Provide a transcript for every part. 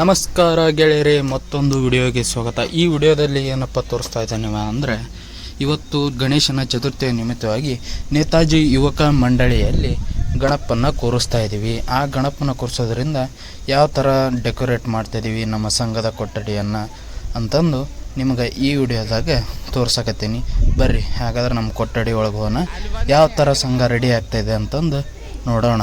ನಮಸ್ಕಾರ ಗೆಳೆಯರೇ, ಮತ್ತೊಂದು ವಿಡಿಯೋಗೆ ಸ್ವಾಗತ. ಈ ವಿಡಿಯೋದಲ್ಲಿ ಏನಪ್ಪ ತೋರಿಸ್ತಾ ಇದ್ದೇನೆ ಅಂದರೆ, ಇವತ್ತು ಗಣೇಶನ ಚತುರ್ಥಿಯ ನಿಮಿತ್ತವಾಗಿ ನೇತಾಜಿ ಯುವಕ ಮಂಡಳಿಯಲ್ಲಿ ಗಣಪನ್ನು ಕೂರಿಸ್ತಾ ಇದ್ದೀವಿ. ಆ ಗಣಪನ ಕೂರಿಸೋದ್ರಿಂದ ಯಾವ ಥರ ಡೆಕೋರೇಟ್ ಮಾಡ್ತಾಯಿದ್ದೀವಿ ನಮ್ಮ ಸಂಘದ ಕೊಠಡಿಯನ್ನು ಅಂತಂದು ನಿಮ್ಗೆ ಈ ವಿಡಿಯೋದಾಗ ತೋರ್ಸಕತ್ತೀನಿ. ಬರ್ರಿ, ಹಾಗಾದ್ರೆ ನಮ್ಮ ಕೊಠಡಿ ಒಳಗೆ ಹೋಗೋಣ ಯಾವ ಥರ ಸಂಘ ರೆಡಿ ಆಗ್ತಾಯಿದೆ ಅಂತಂದು ನೋಡೋಣ.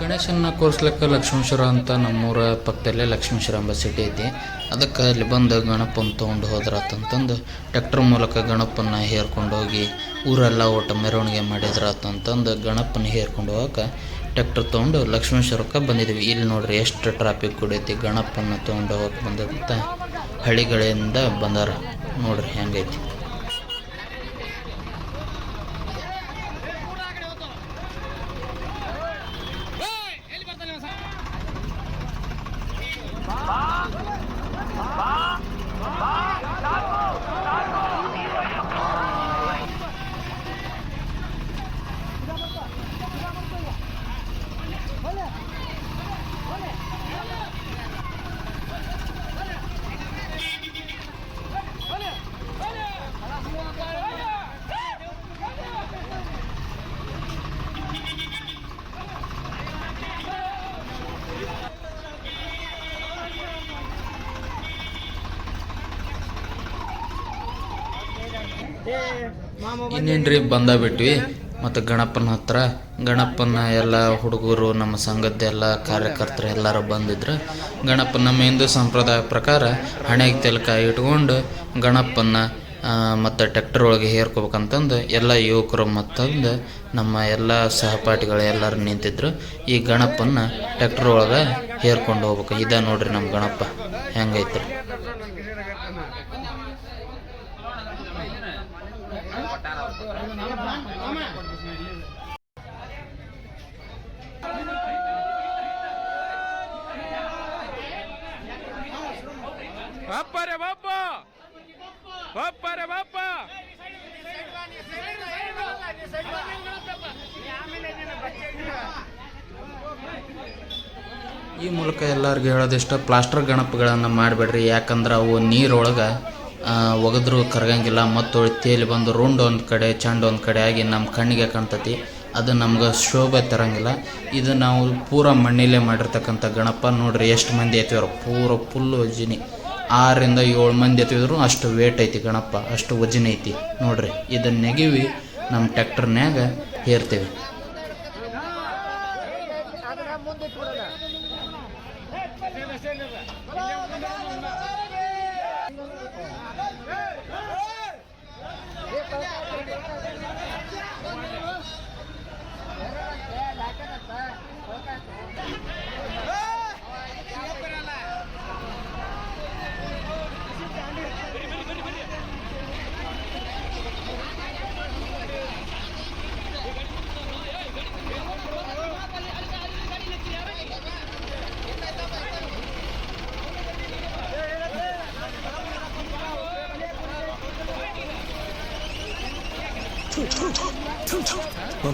ಗಣೇಶನ್ನ ಕೂರಿಸ್ಲಿಕ್ಕೆ ಲಕ್ಷ್ಮೀಶ್ವರ ಅಂತ ನಮ್ಮೂರ ಪಕ್ಕದಲ್ಲೇ ಲಕ್ಷ್ಮೀಶ್ವರ ಎಂಬ ಸಿಟಿ ಐತಿ. ಅದಕ್ಕೆ ಅಲ್ಲಿ ಬಂದು ಗಣಪನ ತೊಗೊಂಡು ಹೋದ್ರಾತಂತಂದು ಟ್ಯಾಕ್ಟರ್ ಮೂಲಕ ಗಣಪನ್ನ ಹೇರ್ಕೊಂಡು ಹೋಗಿ ಊರೆಲ್ಲ ಒಟ್ಟು ಮೆರವಣಿಗೆ ಮಾಡಿದ್ರಾತಂತಂದು ಗಣಪನ ಹೇರ್ಕೊಂಡು ಹೋಗಕ್ಕೆ ಟ್ಯಾಕ್ಟರ್ ತೊಗೊಂಡು ಲಕ್ಷ್ಮೀಶ್ವರಕ್ಕೆ ಬಂದಿದ್ದೀವಿ ಇಲ್ಲಿ ನೋಡ್ರಿ ಎಷ್ಟು ಟ್ರಾಫಿಕ್ ಕುಡೈತಿ ಗಣಪನ ತೊಗೊಂಡು ಹೋಗಕ್ಕೆ ಬಂದಂತ ಹಳ್ಳಿಗಳಿಂದ ಬಂದಾರ. ನೋಡ್ರಿ ಹೆಂಗೈತಿ. ಇನ್ನೇನ್ರಿ ಬಂದ ಬಿಟ್ವಿ. ಮತ್ತು ಗಣಪನ ಹತ್ರ ಗಣಪನ ಎಲ್ಲ ಹುಡುಗರು, ನಮ್ಮ ಸಂಘದ ಎಲ್ಲ ಕಾರ್ಯಕರ್ತರು ಎಲ್ಲರೂ ಬಂದಿದ್ರು. ಗಣಪನ ನಮ್ಮ ಹಿಂದೂ ಸಂಪ್ರದಾಯ ಪ್ರಕಾರ ಹಣೆಗೆ ತೆಲಕ ಇಟ್ಕೊಂಡು ಗಣಪನ ಮತ್ತು ಟ್ಯಾಕ್ಟರ್ ಒಳಗೆ ಹೇರ್ಕೋಬೇಕಂತಂದು ಎಲ್ಲ ಯುವಕರು ಮತ್ತಂದು ನಮ್ಮ ಎಲ್ಲ ಸಹಪಾಠಿಗಳು ಎಲ್ಲರೂ ನಿಂತಿದ್ರು. ಈ ಗಣಪನ ಟ್ಯಾಕ್ಟರ್ ಒಳಗೆ ಹೇರ್ಕೊಂಡು ಹೋಗ್ಬೇಕು. ಇದೆ ನೋಡ್ರಿ ನಮ್ಮ ಗಣಪ ಹೆಂಗೈತ್ರಿ ಬಾಪ್ಪ ರೇ ಬಾಪ್ಪ ಈ ಮೂಲಕ ಎಲ್ಲರಿಗೂ ಹೇಳೋದಿಷ್ಟ ಪ್ಲಾಸ್ಟರ್ ಗಣಪಗಳನ್ನು ಮಾಡಬೇಡ್ರಿ, ಯಾಕಂದ್ರೆ ಅವು ನೀರೊಳಗೆ ಒಗೆದ್ರು ಕರಗಂಗಿಲ್ಲ, ಮತ್ತು ತೇಲಿ ಬಂದು ರುಂಡ್ ಒಂದು ಕಡೆ, ಚಂಡ್ ಒಂದು ಕಡೆ ಆಗಿ ನಮ್ಮ ಕಣ್ಣಿಗೆ ಕಾಣ್ತತಿ. ಅದು ನಮ್ಗೆ ಶೋಭೆ ತರಂಗಿಲ್ಲ. ಇದು ನಾವು ಪೂರ ಮಣ್ಣಿಲೇ ಮಾಡಿರ್ತಕ್ಕಂಥ ಗಣಪ. ನೋಡ್ರಿ ಎಷ್ಟು ಮಂದಿ ಎತ್ತಿವ್ರ ಪೂರ ಫುಲ್ಲು ವಜಿನಿ ಆರರಿಂದ ಏಳು ಮಂದಿ ಎತ್ತಿದ್ರು, ಅಷ್ಟು ವೇಟ್ ಐತಿ ಗಣಪ ಅಷ್ಟು ವಜನ್ ಐತಿ. ನೋಡ್ರಿ, ಇದನ್ನ ನೆಗಿವಿ ನಮ್ಮ ಟ್ಯಾಕ್ಟರ್ನ್ಯಾಗ ಹೇರ್ತೀವಿ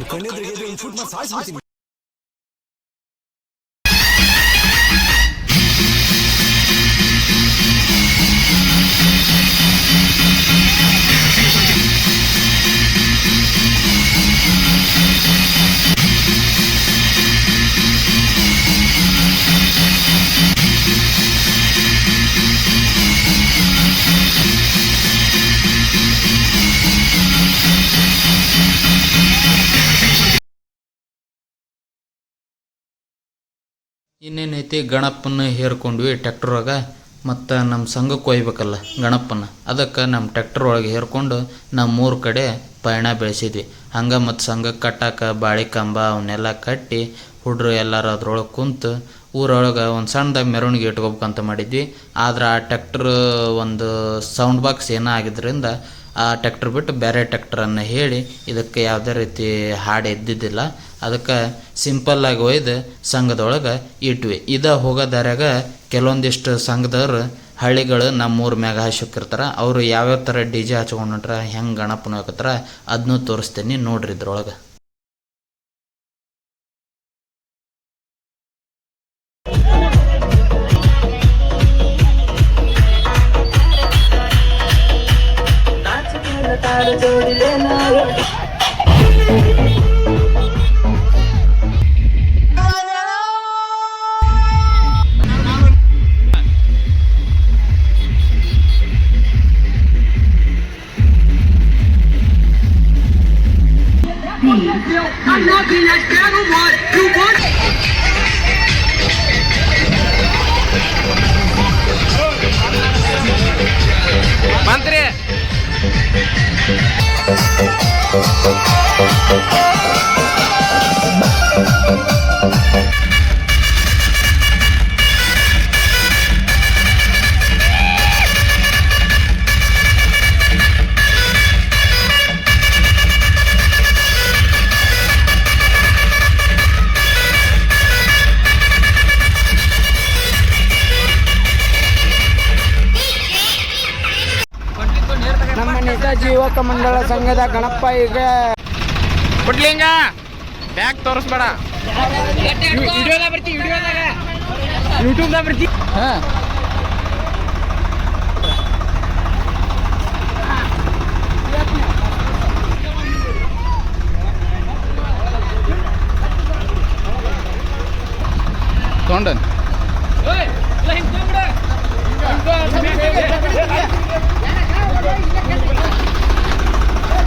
ಒಂದು ಕಣ್ಣೆದ್ರಿಗೆ ಒಂದು ಶೂಟ್ ಮಾಡಿ ಇನ್ನೇನೈತಿ ಗಣಪನ ಹೇರ್ಕೊಂಡ್ವಿ ಟ್ಯಾಕ್ಟ್ರೊಳಗ ಮತ್ತು ನಮ್ಮ ಸಂಘಕ್ಕೆ ಒಯ್ಬೇಕಲ್ಲ ಗಣಪನ ಅದಕ್ಕೆ ನಮ್ಮ ಟ್ಯಾಕ್ಟರ್ ಒಳಗೆ ಹೇರ್ಕೊಂಡು ನಮ್ಮ ಮೂರು ಕಡೆ ಪಯಣ ಬೆಳೆಸಿದ್ವಿ. ಹಂಗೆ ಮತ್ತು ಸಂಘಕ್ಕೆ ಕಟ್ಟಾಕ ಬಾಳೆ ಕಂಬ ಅವನ್ನೆಲ್ಲ ಕಟ್ಟಿ ಹುಡ್ರು ಎಲ್ಲರೂ ಅದ್ರೊಳಗೆ ಕುಂತು ಊರೊಳಗೆ ಒಂದು ಸಣ್ಣದಾಗಿ ಮೆರವಣಿಗೆ ಇಟ್ಕೋಬೇಕಂತ ಮಾಡಿದ್ವಿ. ಆದ್ರೆ ಆ ಟ್ಯಾಕ್ಟ್ರ್ ಒಂದು ಸೌಂಡ್ ಬಾಕ್ಸ್ ಏನೋ ಆಗಿದ್ದರಿಂದ ಆ ಟ್ಯಾಕ್ಟ್ರ್ ಬಿಟ್ಟು ಬೇರೆ ಟ್ಯಾಕ್ಟ್ರನ್ನು ಹೇಳಿ ಇದಕ್ಕೆ ಯಾವುದೇ ರೀತಿ ಹಾಡು ಇದ್ದಿದ್ದಿಲ್ಲ ಅದಕ್ಕೆ ಸಿಂಪಲ್ಲಾಗಿ ಒಯ್ದು ಸಂಘದೊಳಗೆ ಇಟ್ವಿ. ಇದ ಹೋಗೋ ದಾರ್ಯಾಗ ಕೆಲವೊಂದಿಷ್ಟು ಸಂಘದವ್ರು ಹಳ್ಳಿಗಳು ನಮ್ಮೂರ ಮ್ಯಾಗ ಹಾಸಿಕ್ಕಿರ್ತಾರೆ ಅವರು ಯಾವ್ಯಾವ ಥರ ಡಿ ಜೆ ಹಚ್ಕೊಂಡ್ರ ಹೆಂಗೆ ಗಣಪನ ಹಾಕತ್ತಾರ ಅದನ್ನೂ ತೋರಿಸ್ತೀನಿ ನೋಡ್ರಿ ಇದ್ರೊಳಗೆ. ಮಂತ್ರಿ ಸಂಘದ ಗಣಪ ಈಗ ಪುಟ್ಲಿಂಗ ಬ್ಯಾಗ್ ತೋರಿಸ್ಬೇಡ ವಿಡಿಯೋದಾಗ ಬರ್ತಿ ವಿಡಿಯೋದಾಗ ಯೂಟ್ಯೂಬ್ದಾಗ ಬರ್ತಿ ತೊಗೊಂಡನ್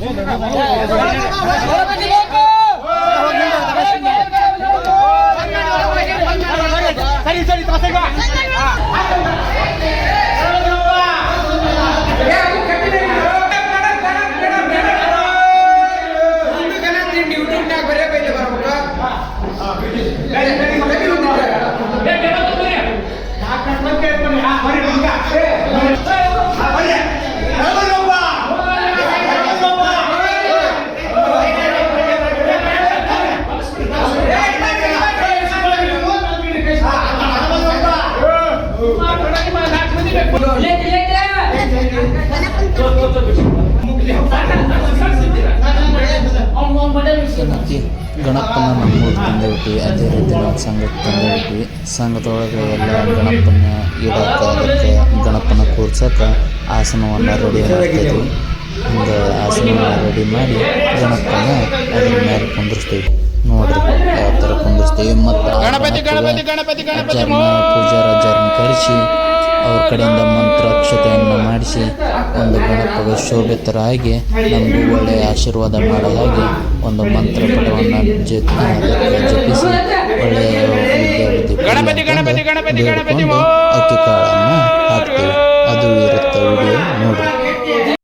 Yeah. ಮತ್ತು ಗಣಪನ ನಮ್ಮೂರು ತಂದಿರ್ತೀವಿ ಅದೇ ರೀತಿ ನಮ್ಮ ಸಂಘಕ್ಕೆ ತಂದಿರ್ತೀವಿ ಸಂಘದೊಳಗೆ ಎಲ್ಲ ಗಣಪನ ಇಡಕ್ಕೆ ಅದಕ್ಕೆ ಗಣಪನ ಕೂರ್ಸಕ್ಕೆ ಆಸನವನ್ನು ರೆಡಿ ಮಾಡ್ತೀವಿ ಹಿಂಗೆ ಆಸನವನ್ನು ರೆಡಿ ಮಾಡಿ ಗಣಪನ ಅದ್ರ ಮೇಲೆ ಕುಂದಿರ್ಸ್ತೀವಿ. ನೋಡ್ರಿ ಯಾವ ಥರ ಕುಂದಿರ್ಸ್ತೀವಿ. ಮತ್ತು ಗಣಪತಿ ಗಣಪತಿ ಗಣಪತಿ ಗಣಪತಿ ಪೂಜಾರಜ್ಜರನ್ನ ಕರೆಸಿ ಅವ್ರ ಕಡೆಯಿಂದ ಮಂತ್ರಾಕ್ಷತೆಯನ್ನು ಮಾಡಿಸಿ ಒಂದು ಗಣಪದ ಶೋಭಿತರಾಗಿ ನಮಗೂ ಒಳ್ಳೆಯ ಆಶೀರ್ವಾದ ಮಾಡೋ ಹಾಗೆ ಒಂದು ಮಂತ್ರ ಪಟವನ್ನು ಜಪಿಸಿ ಒಳ್ಳೆಯ ಅಕ್ಕಿ ಕಾಳನ್ನು ಹಾಕ್ತೀವಿ. ಅದು ಇರುತ್ತೆ ವಿಡಿಯೋ. ನೋಡ್ರಿ.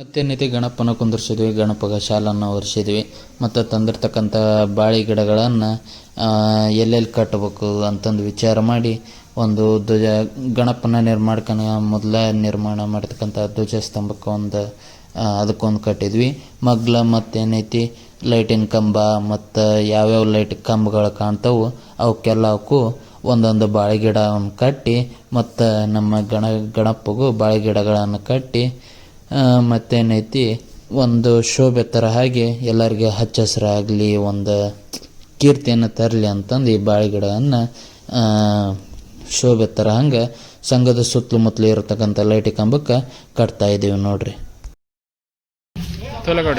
ಮತ್ತೇನೈತಿ ಗಣಪನ ಕುಂದಿರ್ಸಿದ್ವಿ, ಗಣಪಗ ಶಾಲನ್ನು ಒರೆಸಿದ್ವಿ. ಮತ್ತು ತಂದಿರ್ತಕ್ಕಂಥ ಬಾಳೆ ಗಿಡಗಳನ್ನು ಎಲ್ಲೆಲ್ಲಿ ಕಟ್ಟಬೇಕು ಅಂತಂದು ವಿಚಾರ ಮಾಡಿ ಒಂದು ಧ್ವಜ ಗಣಪನ ನಿರ್ಮಾಣಕ್ಕನ ಮೊದಲ ನಿರ್ಮಾಣ ಮಾಡ್ತಕ್ಕಂಥ ಧ್ವಜ ಸ್ತಂಭಕ್ಕೆ ಒಂದು ಅದಕ್ಕೊಂದು ಕಟ್ಟಿದ್ವಿ. ಮಗ್ಲ ಮತ್ತೇನೈತಿ ಲೈಟಿನ ಕಂಬ ಮತ್ತು ಯಾವ್ಯಾವ ಲೈಟ್ ಕಂಬಗಳು ಕಾಣ್ತಾವು ಅವಕ್ಕೆಲ್ಲಕ್ಕೂ ಒಂದೊಂದು ಬಾಳೆ ಗಿಡವನ್ನು ಕಟ್ಟಿ, ಮತ್ತು ನಮ್ಮ ಗಣ ಗಣಪಗೂ ಬಾಳೆ ಗಿಡಗಳನ್ನು ಕಟ್ಟಿ ಮತ್ತೇನೈತಿ ಒಂದು ಶೋಭೆ ಥರ ಹಾಗೆ ಎಲ್ಲರಿಗೆ ಹಚ್ಚ ಹಸಿರಾಗಲಿ, ಒಂದು ಕೀರ್ತಿಯನ್ನು ತರಲಿ ಅಂತಂದು ಈ ಬಾಳೆ ಗಿಡವನ್ನು ಶೋಭೆ ಥರ ಹಂಗೆ ಸಂಘದ ಸುತ್ತಮುತ್ತಲು ಇರತಕ್ಕಂಥ ಲೈಟಿ ಕಂಬಕ್ಕೆ ಕಟ್ತಾ ಇದ್ದೀವಿ ನೋಡ್ರಿ. ತೊಲಗೌಡ.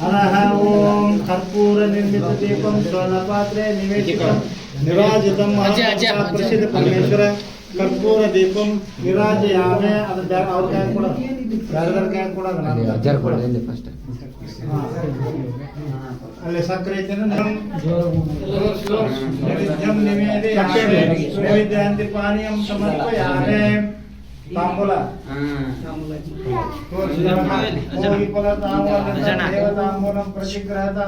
ಹರಹ ಓಂ ಕರ್ಪೂರ ನಿರ್ಮಿತ ದೀಪಂ ಸ್ವರ್ಣಪಾತ್ರೆ ನಿವೇಶಿತಂ ನಿರಾಜಿತಂ ಪ್ರಸಿದ್ಧ ಪರಮೇಶ್ವರ ಕರ್ಪೂರ ದೀಪಂ ನಿರಾಜಯಾಮೆ ಅದು ಬ್ಯಾ ಅವ್ರ ಕೈ ಕೂಡ ಬೇರೆದವ್ರ ಕೈ ಕೂಡ ಅಲ್ಲಿ ಸಕ್ಕರೆ ಐತೇನು ನೈವೇದ್ಯಂ ನಿವೇದಯಾಮೆ ನೈವೇದ್ಯಾಂತಿ ಪಾನೀಯಂ ಸಮರ್ಪಯಾಮೆ ತಾಂಬೂಲ ದೇವತಾಂಬೂಲಂ ಪ್ರತಿಗ್ರಹದ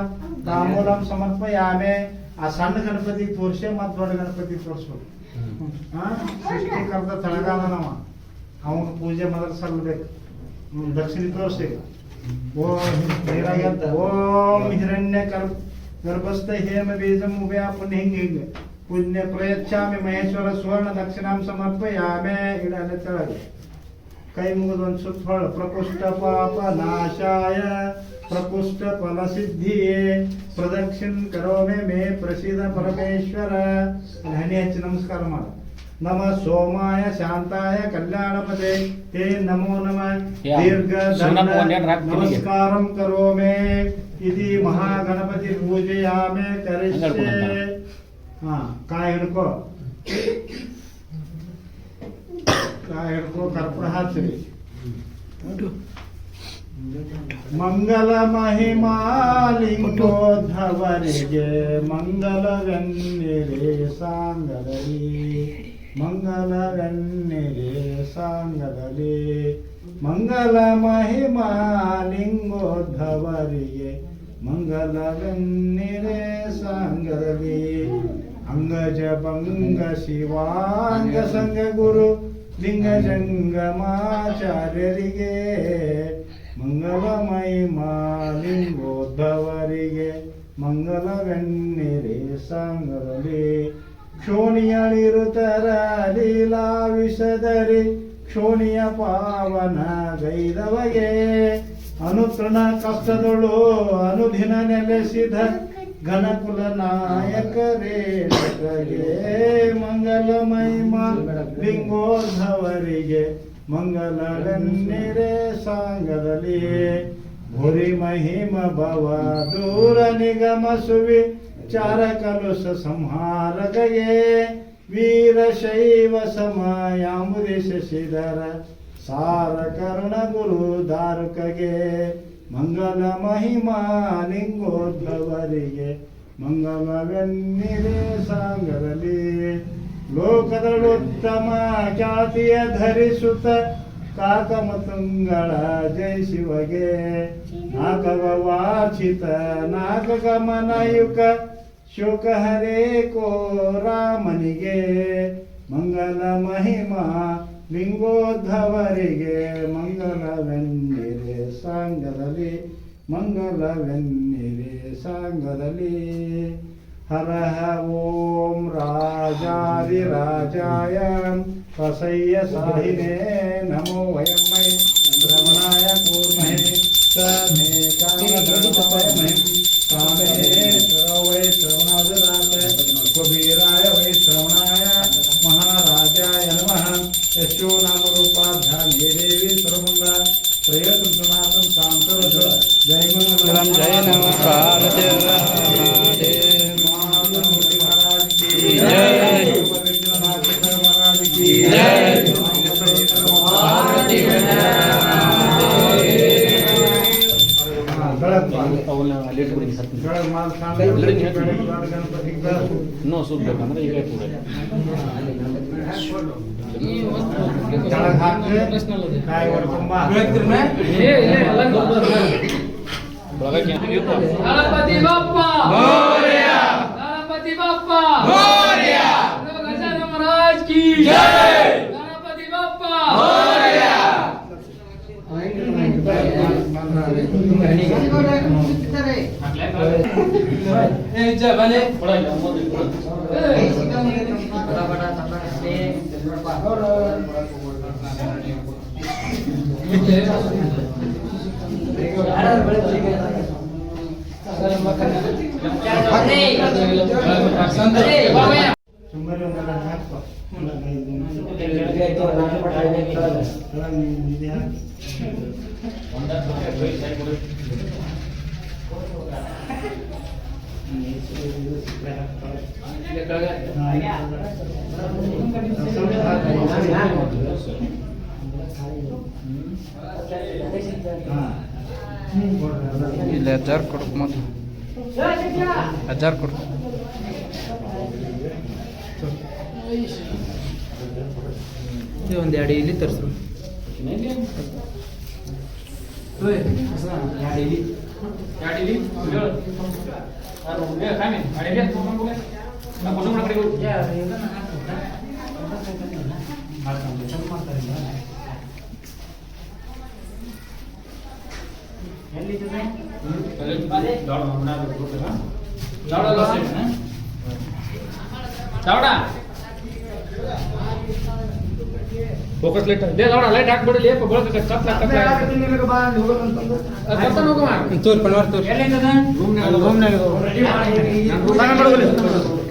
ತಾಂಬೂಲಂ ಸಮರ್ಪಯಾಮೆ ಆ ಸಣ್ಣ ಗಣಪತಿ ತೋರ್ಸೆ ಮತ್ ದೊಡ್ಡ ಗಣಪತಿ ತೋರ್ಸ್ಬೇಕು ಹಾ ಸೃಷ್ಟಿಕರ್ತ ತಳಗಾದನವ ಅವನ ಪೂಜೆ ಮೊದಲು ಸಲ್ಲಬೇಕು ಹ್ಮ್ ದಕ್ಷಿಣ ತೋರ್ಸಿ ಓಂ ನೀರಾಗ್ಯಂತ ಓಂ ಹಿರಣ್ಯ ಕರ್ ಗರ್ಭಸ್ಥ ಹೇಮ ಬೀಜಂ ಉಭಯಾಪುಣ್ಯ ಹಿಂಗ ಹಿಂಗ ಪುಣ್ಯ ಪ್ರಯಚ್ಛಾಮಿ ಮಹೇಶ್ವರ ಸುವರ್ಣ ದಕ್ಷಿಣಾಂ ಸಮರ್ಪಯಾಮೆ ಇಡ ಅಲ್ಲೇ ತೆಳಗೆ ಕೈ ಮುಗಿದು ಒಂದು ಸುತ್ತ ಹೊಳ ಪ್ರಕುಷ್ಟ ಪಾಪ ನಾಶಾಯ ಪ್ರಕುಷ್ಟ ಫಲ ಸಿದ್ಧಿಯೇ ಪ್ರದಕ್ಷಿಣ್ ಕರೋಮೆ ಮೇ ಪ್ರಸಿದ್ಧ ಪರಮೇಶ್ವರ ಅಲ್ಲಿ ಹನಿ ಹಚ್ಚಿ ನಮಸ್ಕಾರ ಮಾಡ ನಮ ಸೋಮಾಯ ಶಾಂತಾಯ ಕಲ್ಯಾಣಪತೆ ತೇ ನಮೋ ನಮ ದೀರ್ಘ ದಂಡ ನಮಸ್ಕಾರಂ ಕರೋಮೆ ಇದಿ ಮಹಾಗಣಪತಿ ಪೂಜೆಯಾಮೆ ಕರಿಷ್ಯೆ ಹಾ, ಕಾಯಿ ಹಿಡ್ಕೋ. ಕಾಯಿ ಹಿಡ್ಕೋ, ಕರ್ಪೂರ ಹಾಕ್ತೀರಿ. ಮಂಗಲ ಮಹಿಮಾಲಿಂಗೋದ್ಧವರಿಗೆ ಮಂಗಲವೆನ್ನಿರೆ ಸಾಂಗದಲ್ಲಿ ಮಂಗಲವೆನ್ನಿರೆ ಸಾಂಗದಲ್ಲಿ, ಮಂಗಲ ಮಹಿಮಾಲಿಂಗೋದ್ಧವರಿಗೆ ಮಂಗಲವೆನ್ನಿರೆ ಸಾಂಗದಲ್ಲಿ. ಅಂಗಜ ಭಂಗ ಶಿವಾಂಗ ಸಂಗ ಗುರು ಲಿಂಗ ಜಂಗಮಾಚಾರ್ಯರಿಗೆ ಮಂಗಲಮಯ ಮಾಲಿಂಗೋದ್ಧವರಿಗೆ ಮಂಗಲವೆನ್ನಿರೆ ಸಾಂಗದಲ್ಲಿ ಕ್ಷೋಣಿಯಳಿರುತರ ಲೀಲಾ ವಿಷದರಿ ಕ್ಷೋಣಿಯ ಪಾವನ ಗೈದವಗೆ ಅನುತೃಣ ಕಷ್ಟದಳು ಅನುದಿನ ನೆಲೆಸಿದ ಘನಕುಲ ನಾಯಕರೇ ಮಂಗಲ ಮಹಿಮಾ ಮಂಗಲ ಮಂಗಲವೆನ್ನಿರೆ ಸಾಂಗದಲ್ಲಿ. ಭುರಿ ಮಹಿಮ ಭವ ದೂರ ನಿಗಮ ಸುವಿ ಚಾರ ಕಲುಷ ಸಂಹಾರಕಗೆ ವೀರಶೈವ ಸಮಯಾಂಬುದಿ ಶಶಿಧರ ಸಾರ ಕರುಣ ಗುರು ದಾರುಕಗೆ ಮಂಗಲ ಮಹಿಮಾ ಲಿಂಗೋದ್ಭವರಿಗೆ ಮಂಗಲವೆನ್ನಿರೇ ಸಾಂಗದಲ್ಲಿ ಲೋಕದಳುತ್ತಮ ಖ್ಯಾತಿಯ ಧರಿಸುತ್ತ ಕಾಕಮತುಂಗಳ ಜಯ ಶಿವಗೆ. ನಾಕವ ವಾಚಿತ ನಾಗಗಮನಯುಕ, ಶುಕ ಹರೇ ಕೋ ರಾಮನಿಗೆ. ಮಂಗಲ ಮಹಿಮಾ ಲಿಂಗೋದ್ಧವರಿಗೆ ಮಂಗಲವೆನ್ನಿರೆ ಸಾಂಗದಲ್ಲಿ ಮಂಗಲವೆನ್ನಿರೆ ಸಾಂಗದಲ್ಲಿ ಹರ ಓಂ ರಾಜಾದಿರಾಜಾಯ ವಸಯ್ಯ ಸಾಹಿನೇ ನಮೋ ವಯಂ ಮೈ ರಮಣಾಯ ಕೂರ್ಮಹೇ ಸಮೇ ಕಾಮಧರ್ಮವಯಮಹೇ ಕಾಮೇಶ್ವರ ಇನ್ನೂ ಸೂಪ್ ಬೇಕಂದ್ರೆ ಈಗ ಕಾಯಿ ಹೊಡ್ಕೊಂಬ ಗಣಪತಿ ಬಪ್ಪ ಗಣಪತಿ ಬಪ್ಪ ಗಜಾನನ ಮಹಾರಾಜ್ ಕಿ ಗಣಪತಿ ಬಪ್ಪ ಸುಮ್ಮನೆ ಹಾಕು. ಇಲ್ಲಿ ಹಜಾರ್ ಕೊಡು ಮೊದಲು ಹಜಾರ್ ಕೊಡು. ಒಂದು ಎರಡು ಇಲ್ಲಿ ತರಿಸು. ಯಾಡಿಲಿ ಹೇಳು ನಾನು ಏ ಕಾಮಿ ಅಡಿಗೆ ತಗೊಂಡು ಹೋಗು ನಾನು ಕೊಡು ಮಾಡ ಕಡೆಗೂ ಯಾ ಇದನ್ನ ಮಾಡ್ಕೊಂಡು ಚೆಕ್ ಮಾಡ್ತಾರೆ ಎಲ್ಲಿದೆ ದಾಡ ದಾಡ ದಾಡ ದಾಡ ಫೋಕಸ್ ಲೈಟ್ ಲೇ ನೋಡ ಲೈಟ್ ಹಾಕ್ಬಿಡಿ ಲೇಪ ಬಳಕ ಕತ್ತ ಕತ್ತ ಕತ್ತ ಹೋಗಮ ತೋರ್ ಪಣವಾರ್ ತೋರ್.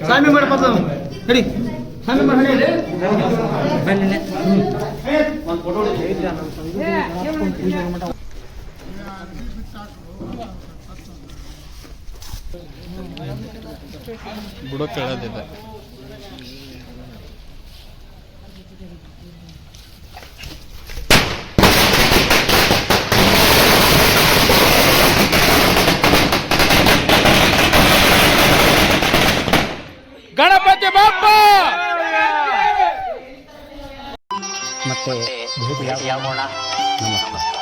ಸ್ವಾಮಿ ಮಾಡ ನಡಿ. ಸ್ವಾಮಿ ಮಾಡ ಬುಡ ಕೇಳೋದಿಲ್ಲ 不要。要么？